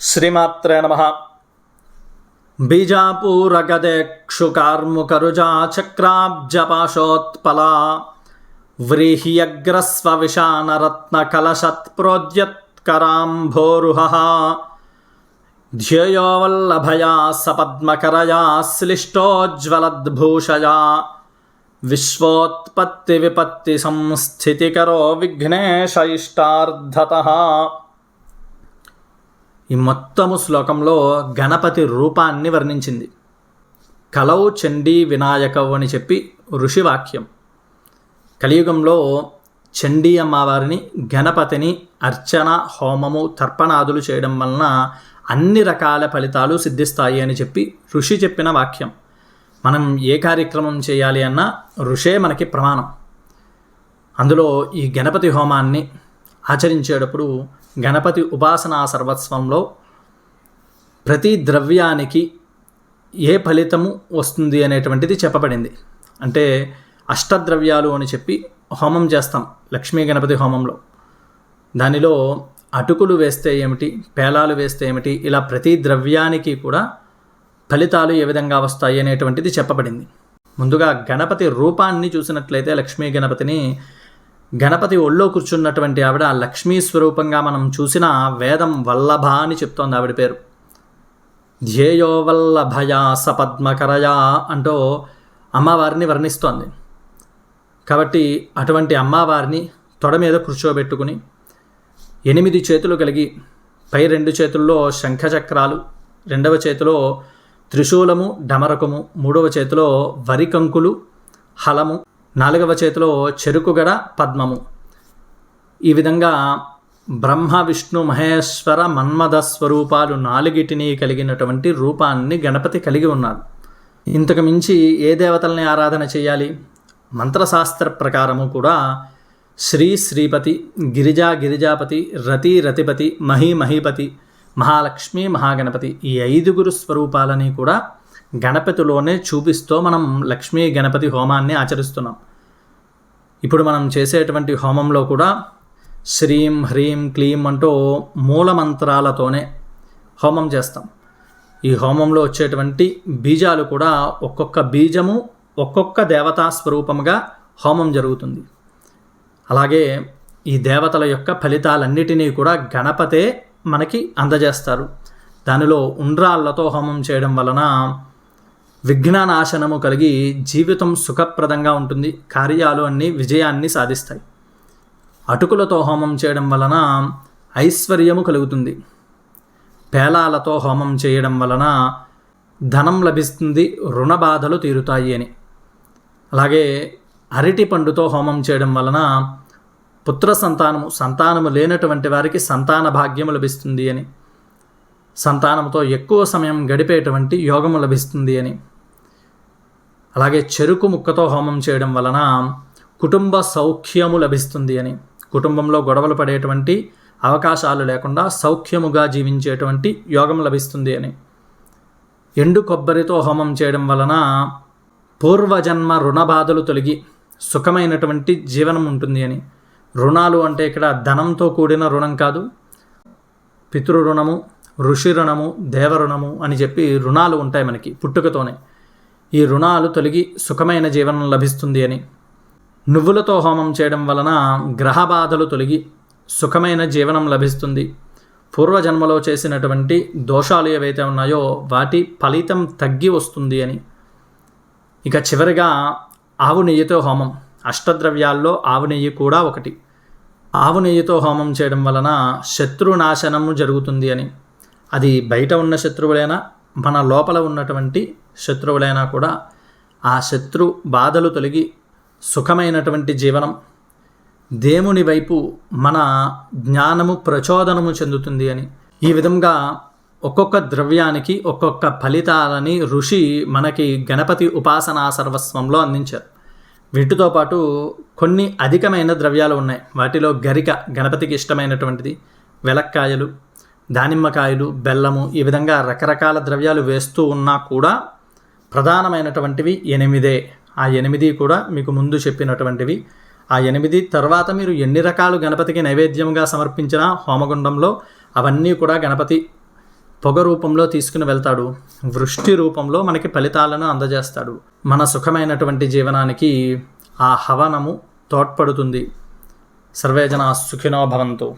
శ్రీమాత్రే నమ. బీజాపూరగదేక్షుకార్ముకరుజా చక్రాబ్జపాశోత్పలా వ్రీహియగ్రస్వవిశానరత్నకలశత్ప్రోద్యత్కరాంభోరుహ ధ్యేయోవల్లభయా సపద్మకరయా శ్లిష్టోజ్వలద్భూషయా విశ్వోత్పత్తి విపత్తి సంస్థితికరో విఘ్నేశ ఇష్టార్థత ఈ మొత్తము శ్లోకంలో గణపతి రూపాన్ని వర్ణించింది. కలౌ చండీ వినాయకవు అని చెప్పి ఋషి వాక్యం కలియుగంలో చండీ అమ్మవారిని గణపతిని అర్చన హోమము తర్పణాదులు చేయడం వలన అన్ని రకాల ఫలితాలు సిద్ధిస్తాయి అని చెప్పి ఋషి చెప్పిన వాక్యం. మనం ఏ కార్యక్రమం చేయాలి అన్నా ఋషే మనకి ప్రమాణం. అందులో ఈ గణపతి హోమాన్ని ఆచరించేటప్పుడు గణపతి ఉపాసనా సర్వస్వంలో ప్రతి ద్రవ్యానికి ఏ ఫలితము వస్తుంది అనేటువంటిది చెప్పబడింది. అంటే అష్టద్రవ్యాలు అని చెప్పి హోమం చేస్తాం లక్ష్మీ గణపతి హోమంలో. దానిలో అటుకులు వేస్తే ఏమిటి పేలాలు వేస్తే ఏమిటి ఇలా ప్రతి ద్రవ్యానికి కూడా ఫలితాలు ఏ విధంగా వస్తాయి అనేటువంటిది చెప్పబడింది. ముందుగా గణపతి రూపాన్ని చూసినట్లయితే లక్ష్మీ గణపతిని గణపతి ఒళ్ళో కూర్చున్నటువంటి ఆవిడ లక్ష్మీ స్వరూపంగా మనం చూసిన వేదం వల్లభ అని చెప్తోంది ఆవిడ పేరు. ధ్యేయో వల్లభయా సపద్మకరయా అంటూ అమ్మవారిని వర్ణిస్తోంది. కాబట్టి అటువంటి అమ్మవారిని తొడ మీద కూర్చోబెట్టుకుని ఎనిమిది చేతులు కలిగి పై రెండు చేతుల్లో శంఖచక్రాలు రెండవ చేతిలో త్రిశూలము డమరకము మూడవ చేతిలో వరికంకులు హలము నాలుగవ చేతిలో చెరుకుగడ పద్మము. ఈ విధంగా బ్రహ్మ విష్ణు మహేశ్వర మన్మద స్వరూపాలు నాలుగిటిని కలిగినటువంటి రూపాన్ని గణపతి కలిగి ఉన్నారు ఇంతకు మించి ఏ దేవతల్ని ఆరాధన చేయాలి? మంత్రశాస్త్ర ప్రకారము కూడా శ్రీ శ్రీపతి గిరిజా గిరిజాపతి రతి రతిపతి మహి మహీపతి మహాలక్ష్మి మహాగణపతి ఈ ఐదుగురు స్వరూపాలని కూడా గణపతిలోనే చూపిస్తూ మనం లక్ష్మీ గణపతి హోమాన్ని ఆచరిస్తున్నాం. ఇప్పుడు మనం చేసేటువంటి హోమంలో కూడా శ్రీం హ్రీం క్లీం అంటూ మూలమంత్రాలతోనే హోమం చేస్తాం. ఈ హోమంలో వచ్చేటువంటి బీజాలు కూడా ఒక్కొక్క బీజము ఒక్కొక్క దేవతా స్వరూపముగా హోమం జరుగుతుంది. అలాగే ఈ దేవతల యొక్క ఫలితాలన్నిటినీ కూడా గణపతే మనకి అందజేస్తారు. దానిలో ఉండ్రాళ్ళతో హోమం చేయడం వలన విఘ్నానాశనము కలిగి జీవితం సుఖప్రదంగా ఉంటుంది. కార్యాలు అన్నీ విజయాన్ని సాధిస్తాయి. అటుకులతో హోమం చేయడం వలన ఐశ్వర్యము కలుగుతుంది. పేలాలతో హోమం చేయడం వలన ధనం లభిస్తుంది రుణ బాధలు తీరుతాయి అని. అలాగే అరటి పండుతో హోమం చేయడం వలన పుత్ర సంతానము సంతానము లేనటువంటి వారికి సంతాన భాగ్యము లభిస్తుంది అని. సంతానంతో ఎక్కువ సమయం గడిపేటువంటి యోగము లభిస్తుంది అని. అలాగే చెరుకు ముక్కతో హోమం చేయడం వలన కుటుంబ సౌఖ్యము లభిస్తుంది అని. కుటుంబంలో గొడవలు పడేటువంటి అవకాశాలు లేకుండా సౌఖ్యముగా జీవించేటువంటి యోగం లభిస్తుంది అని. ఎండు కొబ్బరితో హోమం చేయడం వలన పూర్వజన్మ రుణ బాధలు తొలగి సుఖమైనటువంటి జీవనం ఉంటుంది అని. రుణాలు అంటే ఇక్కడ ధనంతో కూడిన రుణం కాదు. పితృ రుణము ఋషి రుణము దేవరుణము అని చెప్పి రుణాలు ఉంటాయి మనకి పుట్టుకతోనే. ఈ రుణాలు తొలగి సుఖమైన జీవనం లభిస్తుంది అని. నువ్వులతో హోమం చేయడం వలన గ్రహ బాధలు తొలగి సుఖమైన జీవనం లభిస్తుంది. పూర్వజన్మలో చేసినటువంటి దోషాలు ఏవైతే ఉన్నాయో వాటి ఫలితం తగ్గి వస్తుంది అని. ఇక చివరిగా ఆవు నెయ్యితో హోమం. అష్టద్రవ్యాల్లో ఆవు నెయ్యి కూడా ఒకటి. ఆవు నెయ్యితో హోమం చేయడం వలన శత్రునాశనము జరుగుతుంది అని. అది బయట ఉన్న శత్రువులైనా మన లోపల ఉన్నటువంటి శత్రువులైనా కూడా ఆ శత్రు బాధలు తొలగి సుఖమైనటువంటి జీవనం దేవుని వైపు మన జ్ఞానము ప్రచోదనము చెందుతుంది అని. ఈ విధంగా ఒక్కొక్క ద్రవ్యానికి ఒక్కొక్క ఫలితాలని ఋషి మనకి గణపతి ఉపాసనా సర్వస్వంలో అందించారు. వీటితో పాటు కొన్ని అధికమైన ద్రవ్యాలు ఉన్నాయి. వాటిలో గరిక గణపతికి ఇష్టమైనటువంటిది వెలక్కాయలు దానిమ్మకాయలు బెల్లము ఈ విధంగా రకరకాల ద్రవ్యాలు వేస్తూ ఉన్నా కూడా ప్రధానమైనటువంటివి ఎనిమిదే. ఆ ఎనిమిది కూడా మీకు ముందు చెప్పినటువంటివి. ఆ ఎనిమిది తర్వాత మీరు ఎన్ని రకాలు గణపతికి నైవేద్యంగా సమర్పించిన హోమగుండంలో అవన్నీ కూడా గణపతి పొగ రూపంలో తీసుకుని వెళ్తాడు. వృష్టి రూపంలో మనకి ఫలితాలను అందజేస్తాడు. మన సుఖమైనటువంటి జీవనానికి ఆ హవనము తోడ్పడుతుంది. సర్వేజన సుఖినో భవంతు.